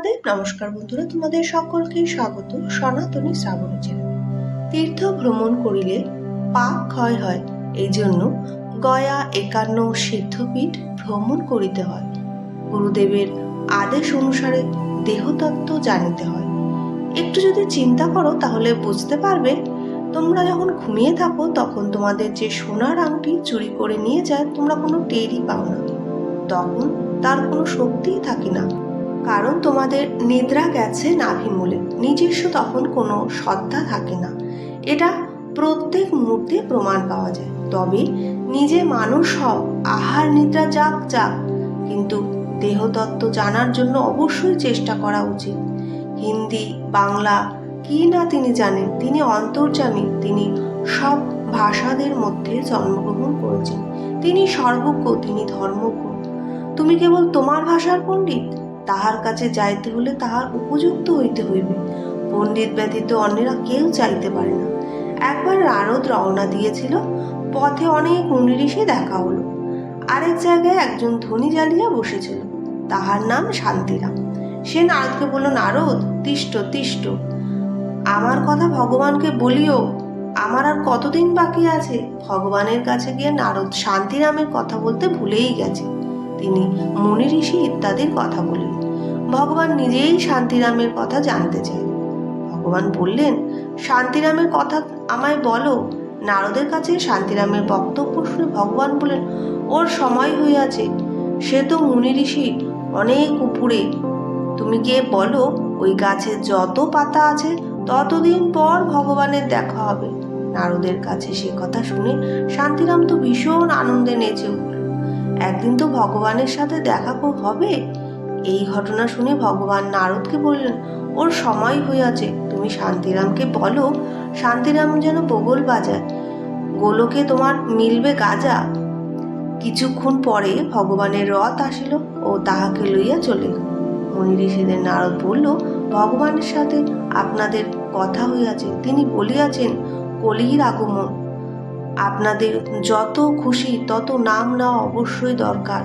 মহাদেব নমস্কার বন্ধুরা, তোমাদের সকলকে স্বাগত। সনাতনী শ্রাবণ চ্যানেল তীর্থ ভ্রমণ করিলে পাপ ক্ষয় হয় এই জন্য গয়া একান্ন সিদ্ধপীঠ ভ্রমণ করিতে হয়। গুরুদেবের আদেশ অনুসারে দেহতত্ত্ব জানিতে হয়। একটু যদি চিন্তা করো, তাহলে বুঝতে পারবে, তোমরা যখন ঘুমিয়ে থাকো, তখন তোমাদের যে সোনার আংটি চুরি করে নিয়ে যায়, তোমরা কোনো টেরই পাও না। তখন তার কোনো শক্তিই থাকে না। কারণ তোমাদের নিদ্রা গেছে নাভিমূলে নিজস্ব তখন কোনো সত্তা থাকে না। এটা প্রত্যেক মুহূর্তে প্রমাণ পাওয়া যায়। তবে নিজে মানুষ হও, আহার নিদ্রা যাক যাক, কিন্তু দেহতত্ত্ব জানার জন্য অবশ্যই চেষ্টা করা উচিত। হিন্দি, বাংলা, কি না তিনি জানেন, তিনি অন্তর্জামী তিনি সব ভাষাদের মধ্যে জন্মগ্রহণ করেছেন। তিনি সর্বজ্ঞ, তিনি ধর্মজ্ঞ। তুমি কেবল তোমার ভাষার পণ্ডিত? তাহার কাছে যাইতে হলে তাহার উপযুক্ত হইতে হইবে। পণ্ডিত ব্যতীত অন্যেরা কেউ চাইতে পারে না। একবার নারদ রওনা দিয়েছিল, পথে অনেক মুনি ঋষি দেখা হলো। আরেক জায়গায় একজন ধনী জ্বালিয়া বসেছিল, তাহার নাম শান্তিরাম সে নারদকে বলল, নারদ, তিষ্ট তিষ্ট। আমার কথা ভগবানকে বলিও, আমার আর কতদিন বাকি আছে? ভগবানের কাছে গিয়ে নারদ শান্তিরামের কথা বলতে ভুলেই গেছে। তিনি মুনি ঋষি ইত্যাদির কথা বললেন। ভগবান নিজেই শান্তিরামের কথা জানতে চাই ভগবান বললেন, শান্তিরামের কথা আমায় বলো। নারদের কাছে শান্তিরামের বক্তব্য শুনে ভগবান বলেন ওর সময় হইয়াছে। সে তো মুনি ঋষি, অনেক উপরে। তুমি গিয়ে বলো, ওই গাছে যত পাতা আছে, ততদিন পর ভগবানের দেখা হবে। নারদের কাছে সে কথা শুনে শান্তিরাম তো ভীষণ আনন্দে নেচে উঠল। একদিন তো ভগবানের সাথে দেখা হবে? এই ঘটনা শুনে ভগবান নারদকে বললেন, ওর সময় হইয়াছে, তুমি শান্তিরামকে বলো, শান্তিরাম যেন বগল বাজায়। গোলকে তোমার মিলবে গাজা। কিছুক্ষণ পরে ভগবানের রথ আসিল ও তাহাকে লইয়া চলে মুনি ঋষিদের নারদ বলল, ভগবানের সাথে আপনাদের কথা হইয়াছে। তিনি বলিয়াছেন, কলির আগমন। আপনাদের যত খুশি তত নাম নেওয়া অবশ্যই দরকার।